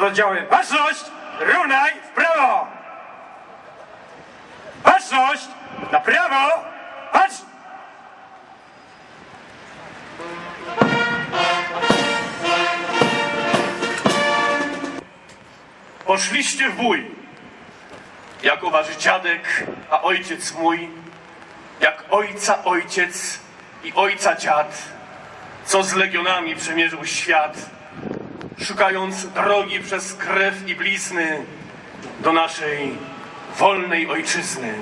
Pododdziały. Baczność, runaj w prawo! Baczność, na prawo, bacz! Poszliście w bój, jako wasz dziadek, a ojciec mój, jak ojca ojciec i ojca dziad, co z legionami przemierzył świat, szukając drogi przez krew i blizny do naszej wolnej ojczyzny.